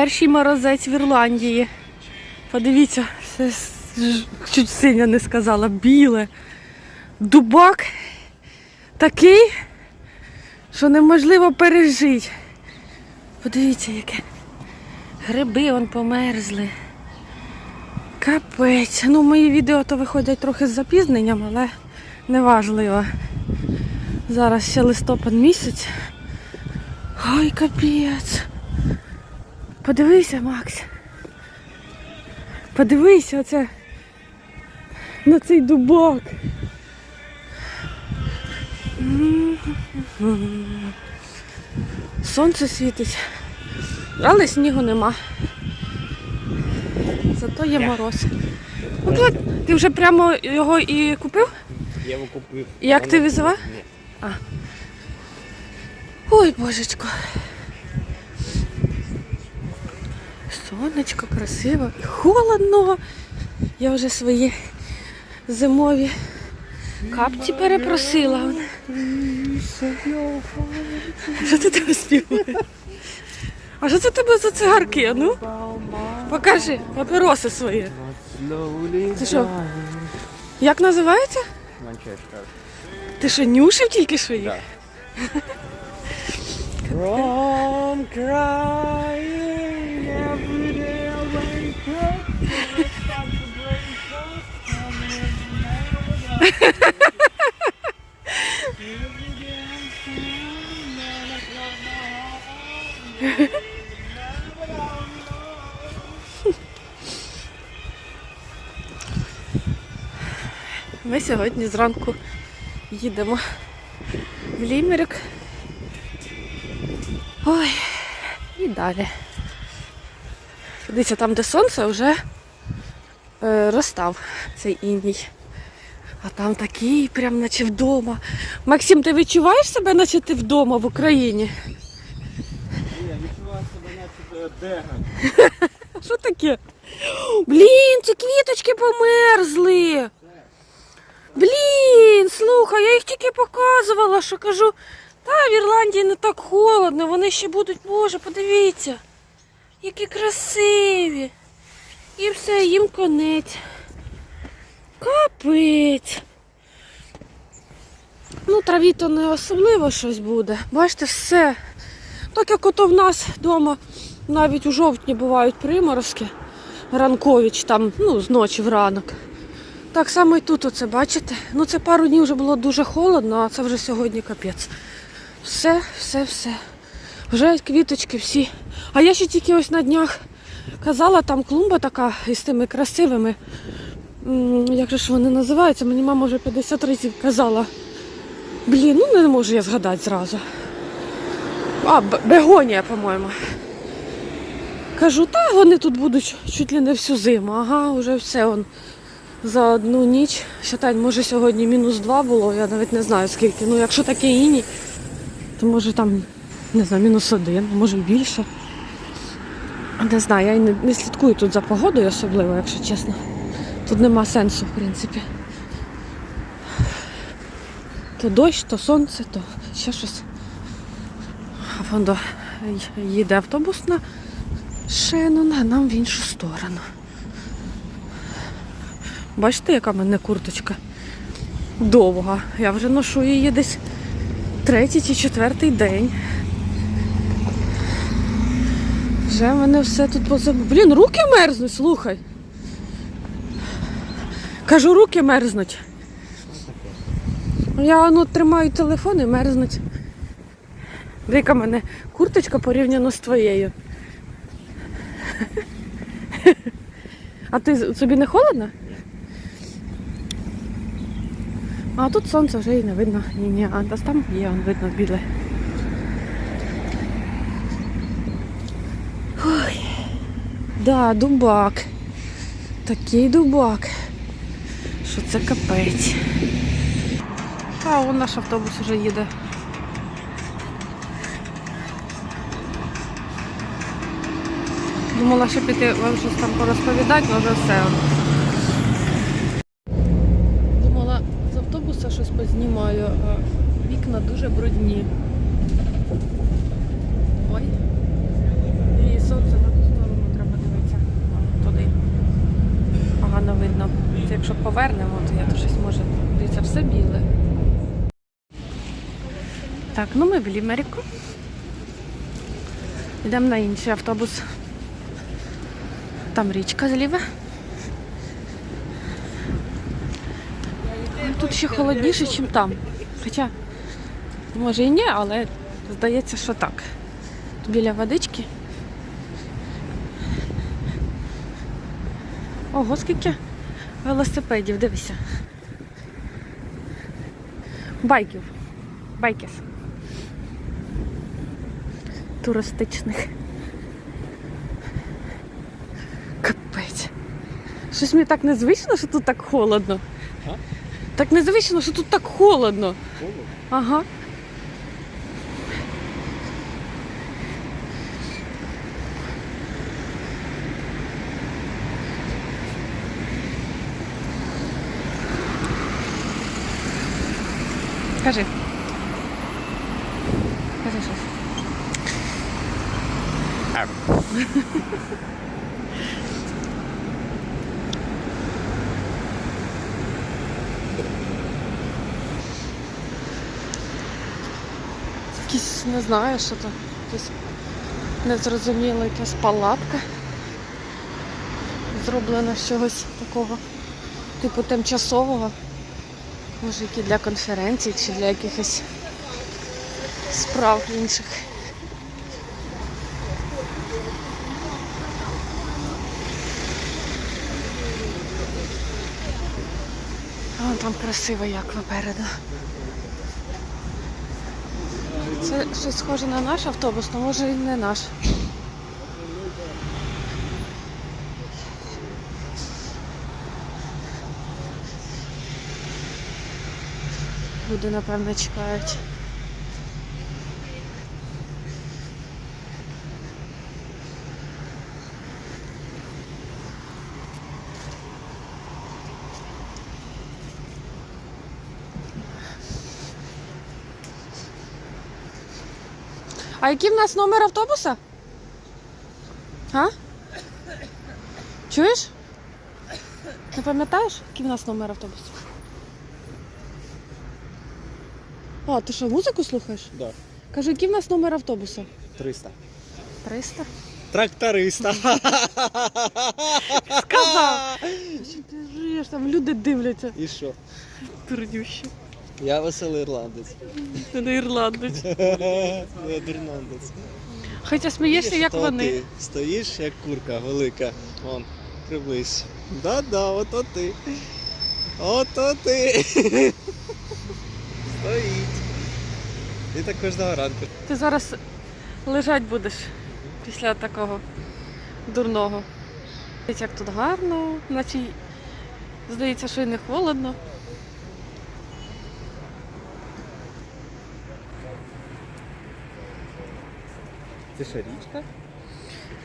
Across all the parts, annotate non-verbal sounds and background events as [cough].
Перший морозець в Ірландії. Подивіться, все чуть синя не сказала, біле. Дубак такий, що неможливо пережити. Подивіться, яке. Гриби вон померзли. Капець. Ну, мої відео то виходять трохи з запізненням, але неважливо. Зараз ще листопад місяць. Ой, капець. Подивися, Макс. Подивися оце. На цей дубок. Сонце світить, але снігу нема. Зато є мороз. От, от, ти вже прямо його і купив? Я його купив. І Як ти Воно- візова? Ні. Ой, божечко. Сонечко красиво і холодно. Я вже свої зимові капці перепросила. Що ти тебе співаєш? А що це тебе за цигарки? Ну? Покажи папіроси свої. Це що? Як називається? Манчестер. Ти що, нюшив тільки що їх? [laughs] From crying Ми сьогодні зранку їдемо в Лімерик. Ой, і далі. Дивіться, там, де сонце, вже е, розстав цей іній. А там такий, прям наче вдома. Максим, ти відчуваєш себе, наче ти вдома в Україні? Я відчуваю себе наче деган. А Що таке? Блін, ці квіточки померзли. Блін, слухай, я їх тільки показувала, що кажу, та в Ірландії не так холодно, вони ще будуть, боже, подивіться, які красиві. І все, їм конець. Капець. Ну, траві то не особливо щось буде. Бачите, все. Так як ото в нас вдома навіть у жовтні бувають приморозки, ранковіч там, ну, з ночі в ранок. Так само і тут оце, бачите? Ну це пару днів вже було дуже холодно, а це вже сьогодні капець. Все, все, все. Вже квіточки всі. А я ще тільки ось на днях казала, там клумба така із тими красивими. Як же ж вони називаються? Мені мама вже 50 разів казала. Блін, ну не можу я згадати зразу. А, бегонія, по-моєму. Кажу, та вони тут будуть чуть ли не всю зиму. Ага, вже все он за одну ніч. Считай, може сьогодні мінус два було, я навіть не знаю скільки. Ну якщо таке іні, то може там, не знаю, мінус один, може більше. Не знаю, я не, не слідкую тут за погодою особливо, якщо чесно. Тут нема сенсу, в принципі. То дощ, то сонце, то ще щось. А вон їде автобус на Шенон, а нам в іншу сторону. Бачите, яка в мене курточка довга. Я вже ношу її десь третій чи четвертий день. Вже в мене все тут позаб... Блін, руки мерзнуть, слухай. Кажу, руки мерзнуть. Я ну, тримаю телефон і мерзнуть. В мене курточка порівняно з твоєю. А ти собі не холодно? А тут сонце вже і не видно. Ні, ні, а там є, видно біле. Да, дубак. Такий дубак. Що це капець. А, вон наш автобус вже їде. Думала, що піти вам щось там порозповідати, але вже все. Думала, з автобуса щось познімаю, а вікна дуже брудні. Ой. І сонце ту сторону. якщо повернемо, то я то щось може. Дивіться, все біле. Так, ну ми в Лімеріку. Йдемо на інший автобус. Там річка зліва. Тут ще холодніше, ніж там. Хоча, може і ні, але здається, що так. Біля водички. Ого, скільки велосипедів, дивися. Байків. Байків. Туристичних. Капець. Щось мені так незвично, що тут так холодно. А? Так незвично, що тут так холодно. Холодно? Ага. Кажи. Кажи щось. Якісь, не знаю, що то. Якісь незрозуміло, якась палатка. Зроблена з чогось такого, типу тимчасового. Може, які для конференцій чи для якихось справ інших. А, там красиво як попереду. Це щось схоже на наш автобус, але може і не наш. Люди, напевно, чекають. А який в нас номер автобуса? А? Чуєш? Не пам'ятаєш, який в нас номер автобуса? А, ти що, музику слухаєш? Да. Кажи, який в нас номер автобуса? 300. 300? Тракториста. [laughs] Сказав! Що ти жиєш, там люди дивляться. І що? Турнющі. Я веселий ірландець. Ти не ірландець. [laughs] Я ірландець. Хоча смієшся, як То вони. Ти стоїш, як курка велика. Вон, приблизь. Да-да, ото ти. Ото ти. [laughs] Стоїть. І так кожного ранку. Ти зараз лежать будеш після такого дурного. Дивіться, Як тут гарно, наче здається, що й не холодно. Це що, річка?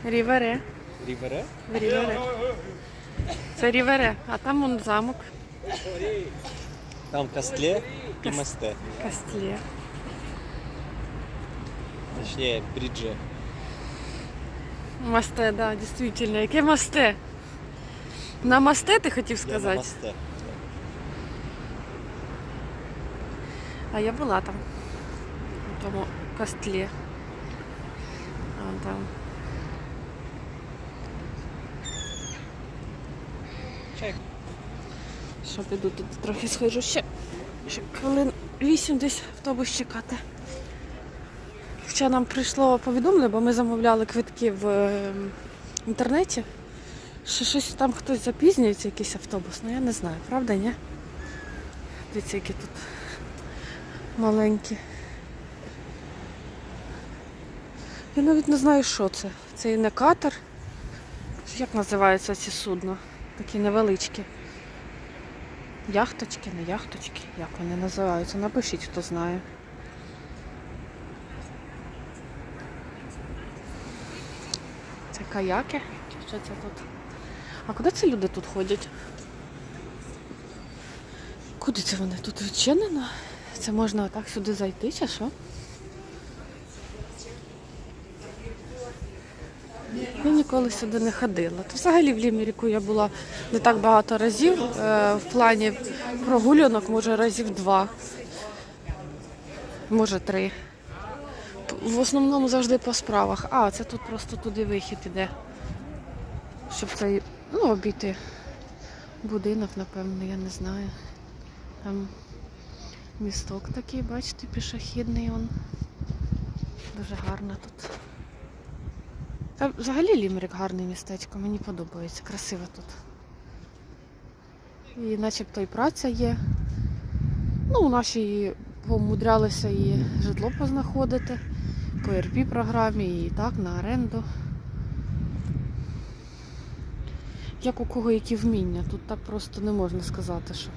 Рівере. Рівере? Рівере. Це Рівере, а там вон замок Там Кастле і Кас- Масте. Кастлє. Точніше, Брідже. Мосте, да, дійсно. Яке мосте? На мосте ти хотів Я на сказати? Масте. А я була там. У тому костлі. А вон там. Чек. Що піду тут трохи схожу ще. Ще хвилин 8 десь автобус чекати. Хоча нам прийшло повідомлення, бо ми замовляли квитки в е, інтернеті. Що щось там хтось запізнюється, якийсь автобус. Ну я не знаю, правда, ні? Дивіться, які тут маленькі. Я навіть не знаю, що це. Це і не катер. Як називаються ці судна? Такі невеличкі. Яхточки, не яхточки. Як вони називаються? Напишіть, хто знає. Це каяки? Що це тут? А куди ці люди тут ходять? Куди це вони? Тут відчинено? Це можна отак сюди зайти, чи що? Я ніколи сюди не ходила. То взагалі в Лімеріку я була не так багато разів. е, В плані прогулянок, може, разів два, може три. В основному завжди по справах. А, це тут просто туди вихід іде. Щоб цей, ну, обійти будинок, напевно, я не знаю. Там місток такий, бачите, пішохідний он. Дуже гарно тут. Та взагалі Лімерик гарне містечко, мені подобається, красиво тут. І начебто і праця є. Ну, у нашій помудрялися і житло познаходити по РП програмі, і так, на оренду. Як у кого які вміння, тут так просто не можна сказати, що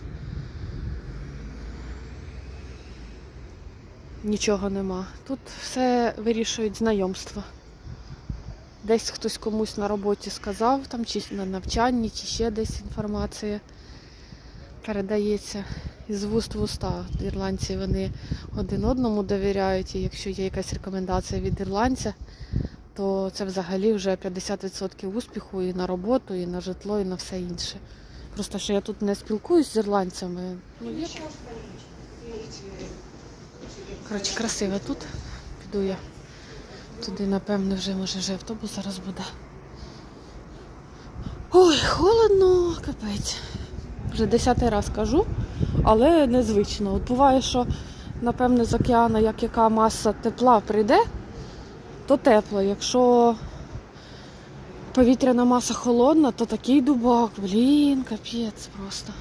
нічого нема. Тут все вирішують знайомства. Десь хтось комусь на роботі сказав, там, чи на навчанні, чи ще десь інформація передається із вуст в уста. Ірландці вони один одному довіряють, і якщо є якась рекомендація від ірландця, то це взагалі вже 50% успіху і на роботу, і на житло, і на все інше. Просто що я тут не спілкуюсь з ірландцями. Ну. Коротше, красиво тут. Піду я. Туди, напевно, вже може вже автобус зараз буде. Ой, холодно, капець. Вже десятий раз кажу, але незвично. От буває, що, напевне, з океану, як яка маса тепла прийде, то тепло. Якщо повітряна маса холодна, то такий дубак, блін, капець просто.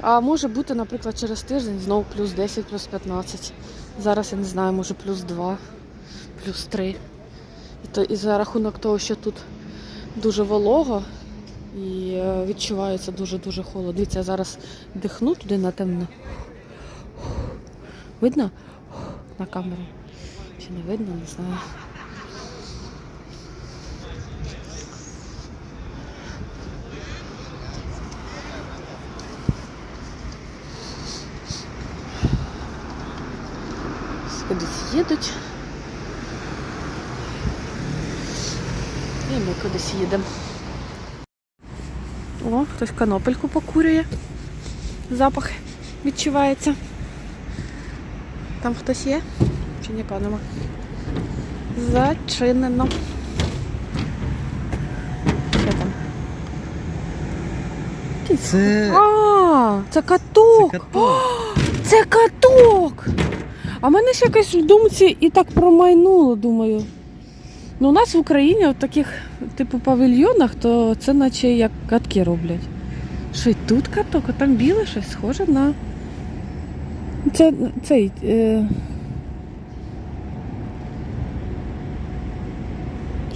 А може бути, наприклад, через тиждень знову плюс 10, плюс 15. Зараз я не знаю, може плюс 2 плюс 3. І, то, і за рахунок того, що тут дуже волого і е, відчувається дуже-дуже холодно. Дивіться, я зараз дихну туди на темно. Видно? На камеру. Чи не видно, не знаю. Кудись їдуть. І ми кудись їдемо. О, хтось канопельку покурює. Запах відчувається. Там хтось є? Чи нікого нема? Зачинено. Що там? Це, А, це каток! це каток. [gasps] Це каток! А в мене ж якось в думці і так промайнуло, думаю. Ну, у нас в Україні в таких, типу, павільйонах, то це наче як катки роблять. Що й тут каток, а там біле щось схоже на. Це цей. Е...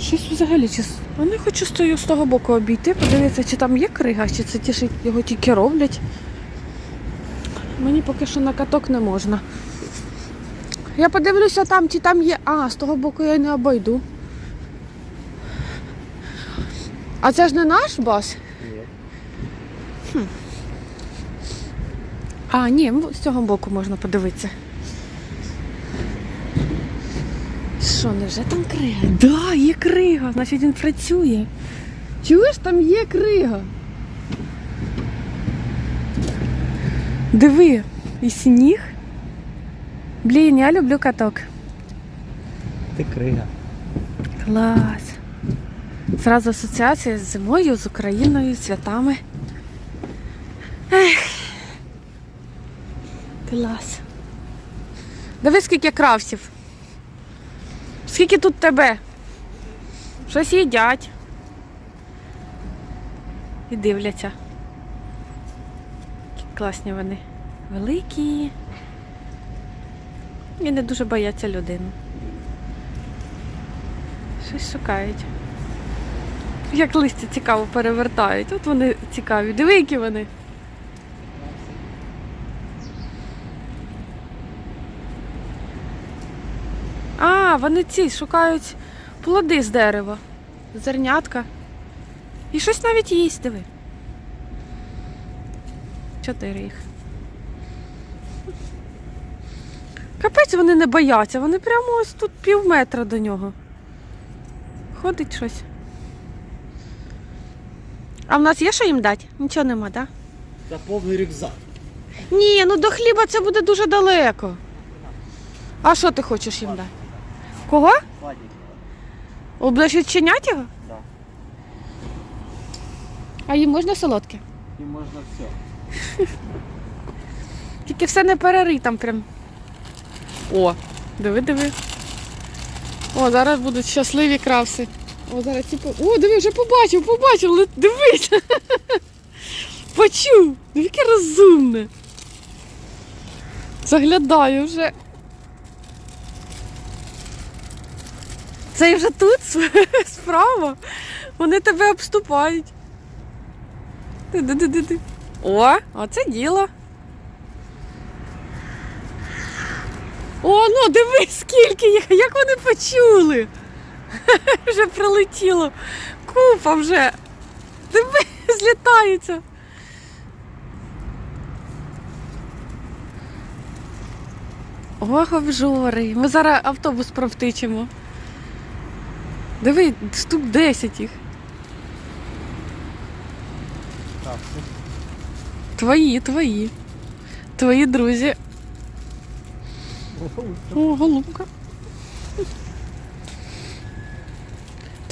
Щось взагалі, чи... а не хочу того, з того боку обійти, подивитися, чи там є крига, чи це ті, що його тільки роблять. Мені поки що на каток не можна. Я подивлюся там, чи там є. А, з того боку я не обойду. А це ж не наш бас? Ні. А, ні, з цього боку можна подивитися. Що, невже там крига? Да, є крига, значить він працює. Чуєш, там є крига. Диви, і сніг. Блін, я люблю каток. Ти крига. Клас. Зразу асоціація з зимою, з Україною, святами. Ех. Клас. Диви, скільки кравсів. Скільки тут тебе? Щось їдять. І дивляться. Які класні вони. Великі. І не дуже бояться людину. Щось шукають. Як листя цікаво перевертають. От вони цікаві. Диви, які вони. А, вони ці шукають плоди з дерева. Зернятка. І щось навіть їсть, диви. Чотири їх. Капець вони не бояться, вони прямо ось тут пів метра до нього. ходить щось. А в нас є що їм дати? Нічого нема, так? Та повний рюкзак. Ні, ну до хліба це буде дуже далеко. А що ти хочеш їм дати? Кого? Будеш відчиняти його? Да. А їм можна солодке? І можна все. [laughs] Тільки все не перерий там прям. О, диви, диви. О, зараз будуть щасливі кравси. О, зараз ці О, диви, вже побачив, побачив, дивись. [laughs] Почув. Диви, яке розумне. Заглядаю вже. Це вже тут [laughs] справа. Вони тебе обступають. Ди-ди-ди-ди. О, оце діло. О, ну дивись, скільки їх, як вони почули. [laughs] Вже прилетіло. Купа вже. Диви, [laughs] злітаються. Ох, обжори. Ми зараз автобус провтичимо. Диви, штук 10 їх. Твої, твої. Твої друзі. О, голубка.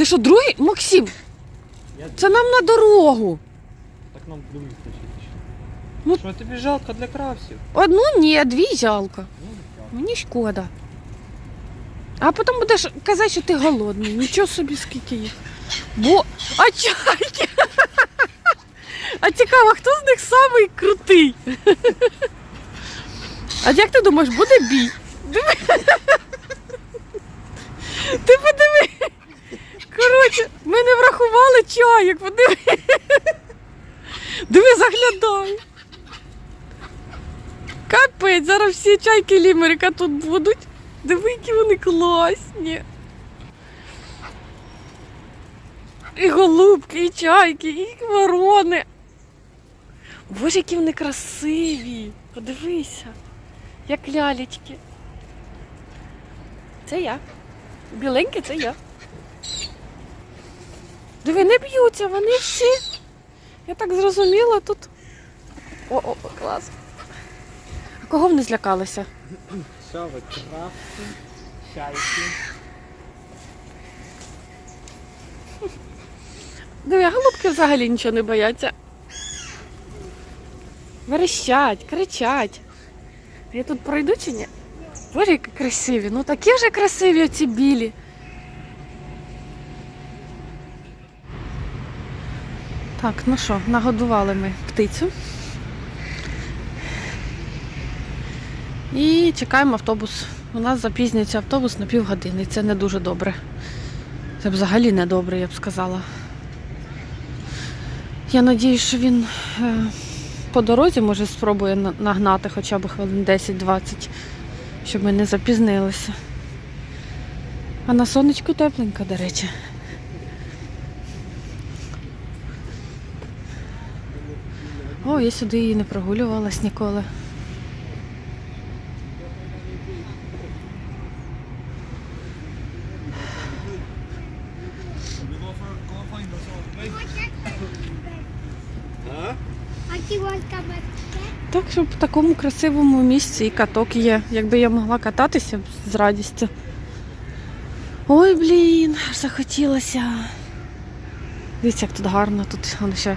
Ти що, другий? Максим, Я... це нам на дорогу. Так нам другий стачить. Ну- Що тобі жалко для кравсів? Одну ні, дві жалко. Ну. Мені шкода. А потім будеш казати, що ти голодний. Нічого собі скільки їх. Бо. А чайки! [laughs] А цікаво, хто з них самий крутий? [laughs] А як ти думаєш, буде бій? Диви. [laughs] Ти подиви. Коротше, ми не врахували чайок, подиви. Диви, заглядай. Капець, зараз всі чайки лімерика тут будуть. Диви, які вони класні. І голубки, і чайки, і ворони. Боже, які вони красиві. Подивися, як лялечки. Це я. Біленькі це я. Диви, не б'ються, вони всі. Я так зрозуміла тут. О, о, о, клас. А кого вони злякалися? Що ви, чайки. Диви, голубки взагалі нічого не бояться. Верещать, кричать. Я тут пройду чи ні? Боже, які красиві. Ну такі вже красиві оці білі. Так, ну що, нагодували ми птицю. І чекаємо автобус. У нас запізнюється автобус на півгодини. Це не дуже добре. Це взагалі не добре, я б сказала. Я надію, що він е, по дорозі може спробує нагнати хоча б хвилин 10-20, щоб ми не запізнилися. А на сонечку тепленько, до речі. О, я сюди її не прогулювалась ніколи. Так, щоб в такому красивому місці і каток є. Якби я могла кататися з радістю. Ой, блін, захотілося. Дивіться, як тут гарно, тут воно ще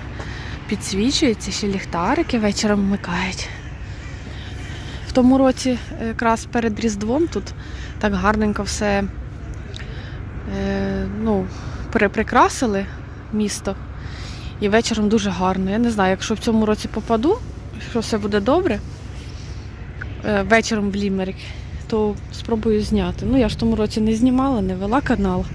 підсвічується, ще ліхтарики вечором вмикають. В тому році, якраз перед Різдвом, тут так гарненько все е, ну, переприкрасили місто. І вечором дуже гарно. Я не знаю, якщо в цьому році попаду, якщо все буде добре, е, вечором в Лімерик, то спробую зняти. Ну, я ж в тому році не знімала, не вела канал.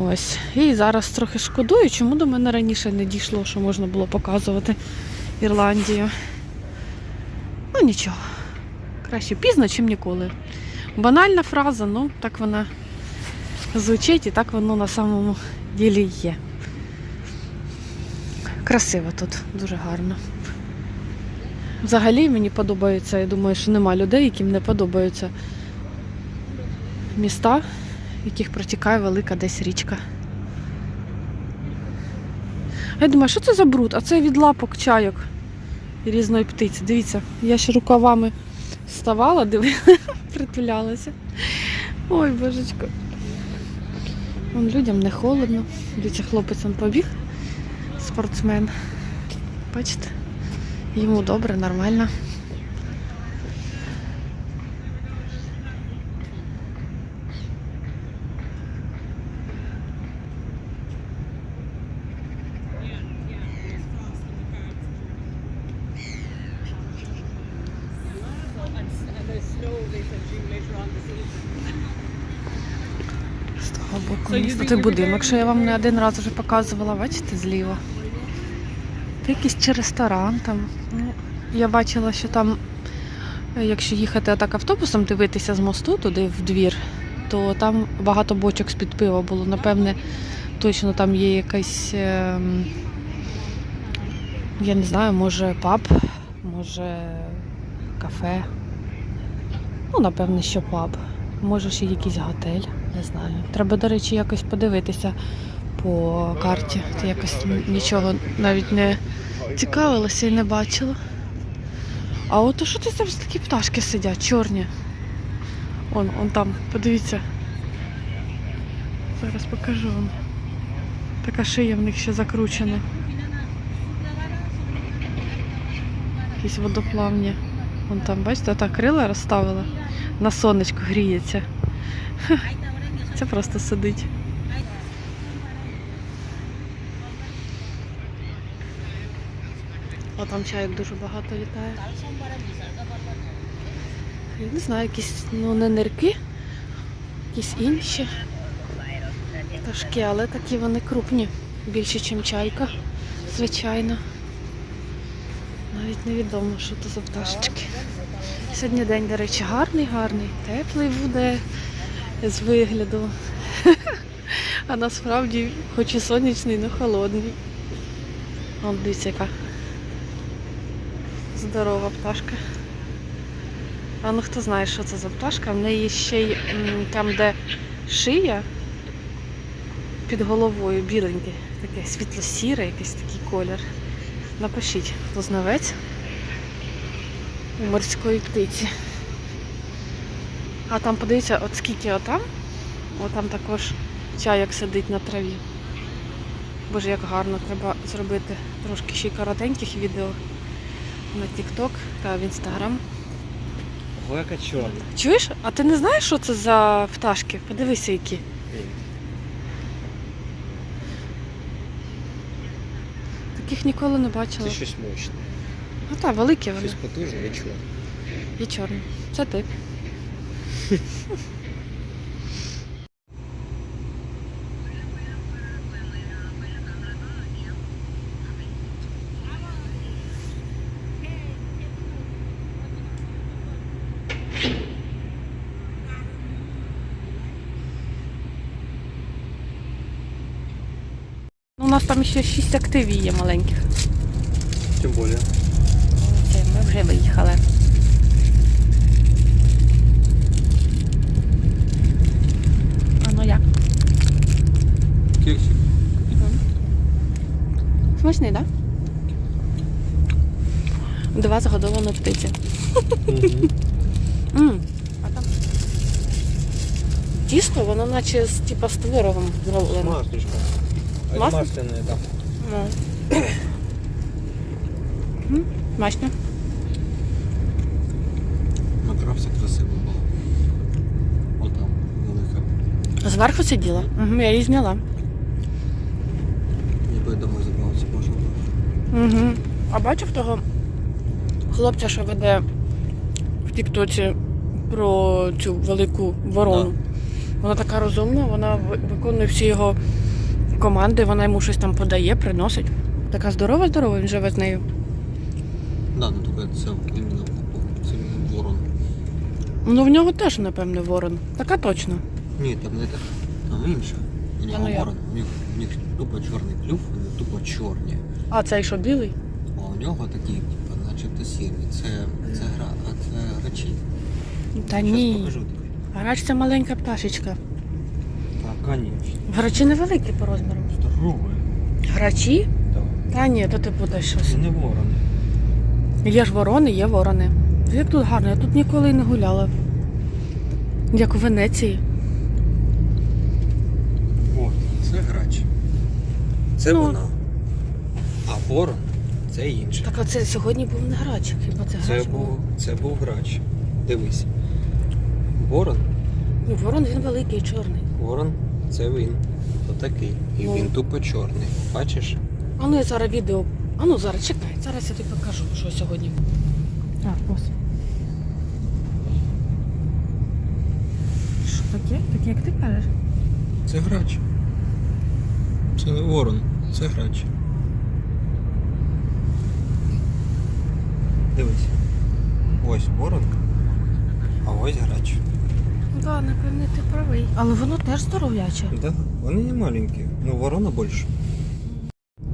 Ось. І зараз трохи шкодую, чому до мене раніше не дійшло, що можна було показувати Ірландію. Ну нічого. Краще пізно, чим ніколи. Банальна фраза, ну так вона звучить і так воно на самому ділі є. Красиво тут, дуже гарно. Взагалі мені подобається, я думаю, що нема людей, яким не подобаються міста в яких протікає велика десь річка. Я думаю, що це за бруд? А це від лапок чайок різної птиці. Дивіться, я ще рукавами вставала, дивилася, [laughs] притулялася. Ой, божечко. Вон людям не холодно. Дивіться, хлопець он побіг, спортсмен. Бачите? Йому добре, нормально. З того боку міста. Той будинок, що я вам не один раз вже показувала, бачите, зліва. Це якийсь чи ресторан там. Ну, я бачила, що там, е, якщо їхати так автобусом, дивитися з мосту туди в двір, то там багато бочок з-під пива було. Напевне, точно там є якась, ем, я не знаю, може паб, може кафе. Ну, напевне, що паб. Може, ще якийсь готель, не знаю. Треба, до речі, якось подивитися по карті. Ти якось нічого навіть не цікавилася і не бачила. А от що це зараз такі пташки сидять, чорні? Он, он там, подивіться. Зараз покажу вам. Така шия в них ще закручена. Якісь водоплавні. Вон там, бачите, так крила розставила. На сонечку гріється. Це просто сидить. А там чайок дуже багато літає. Не знаю, якісь ну, не нирки, якісь інші пташки, але такі вони крупні. Більше, ніж чайка, звичайно. Навіть невідомо, що це за пташечки. Сьогодні день, до речі, гарний, гарний, теплий буде з вигляду. А насправді, хоч і сонячний, але холодний. Вон дивіться, яка здорова пташка. А ну хто знає, що це за пташка? В неї ще й там, де шия під головою біленький, таке світло-сіре, якийсь такий колір. Напишіть, хто знавець у морської птиці. А там подивіться, от скільки отам, отам також чайок сидить на траві. Боже, як гарно, треба зробити трошки ще й коротеньких відео на TikTok та в Instagram. Ого, яка чорна. Чуєш? А ти не знаєш, що це за пташки? Подивися, які. Таких ніколи не бачила. Це щось мощне. Ну так, великі вони. Щось потужне і чорне. І чорні. Це ти. Ну, У нас там ще шість активів є маленьких. Тим більше. Це ми вже виїхали. А ну як? Кексик. Смачний, так? Да? Два загодовані птиці. М, А там тісто, воно наче з, типа, з творогом зроблено. Маслишко. А Масло? масляне, так. Ну. М, Смачно. На травці красиво було. Отам, велика. Зверху сиділа. Угу, я її зняла. Ніби домой забрався, можна було. Угу. А бачив того хлопця, що веде в Тіктоці про цю велику ворону. Вона така розумна, вона виконує всі його команди, вона йому щось там подає, приносить. Така здорова, здорова, він живе з нею. Да, ну тільки це іменно це іменно ворон. Ну в нього теж, напевне, ворон. Така точно. Ні, там не так. Там інше. У нього ну ворон. У них, у них тупо чорний клюв, вони тупо чорні. А цей що білий? А у нього такі, типу, начебто сірі. Це, це гра, а це грачі. Та ні. покажу тобі. Грач це маленька пташечка. Конечно. Грачі невеликі по розміру. Здорове. Грачі? Да. Та ні, то ти будеш щось. Це не ворони. Є ж ворони, є ворони. Як тут гарно, я тут ніколи не гуляла. Як у Венеції. От, це грач. Це Ну. вона. А ворон це інше. Так оце сьогодні був не грач, хіба це Це грач був, це був грач. Дивись. Ворон, Ні, ворон він великий, чорний. ворон це він. Отакий. І Ну. він тупо чорний. Бачиш? А ну я зараз відео. А ну зараз чекай, зараз я тобі покажу, що сьогодні. А, ось. Що таке? Таке, як ти кажеш? Це грач. Це не ворон, це грач. Дивись. Ось ворон, а ось грач. Так, да, напевне, ти правий. Але воно теж здоров'яче. Да, вони не маленькі, ну ворона більше.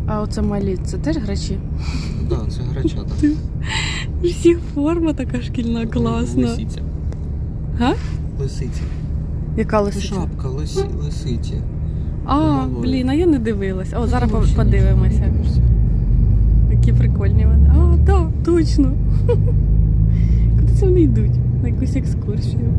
А оце малі, це теж грачі. Да, це грачата. У всіх форма така шкільна класна. Лисиця. Га? Лисиця. Яка лисиця? Шапка лисі, лисиці. А, Головою. блін, а я не дивилась. О, зараз подивимося. Які прикольні вони. А, так, точно. [laughs] Куди це вони йдуть? На якусь екскурсію.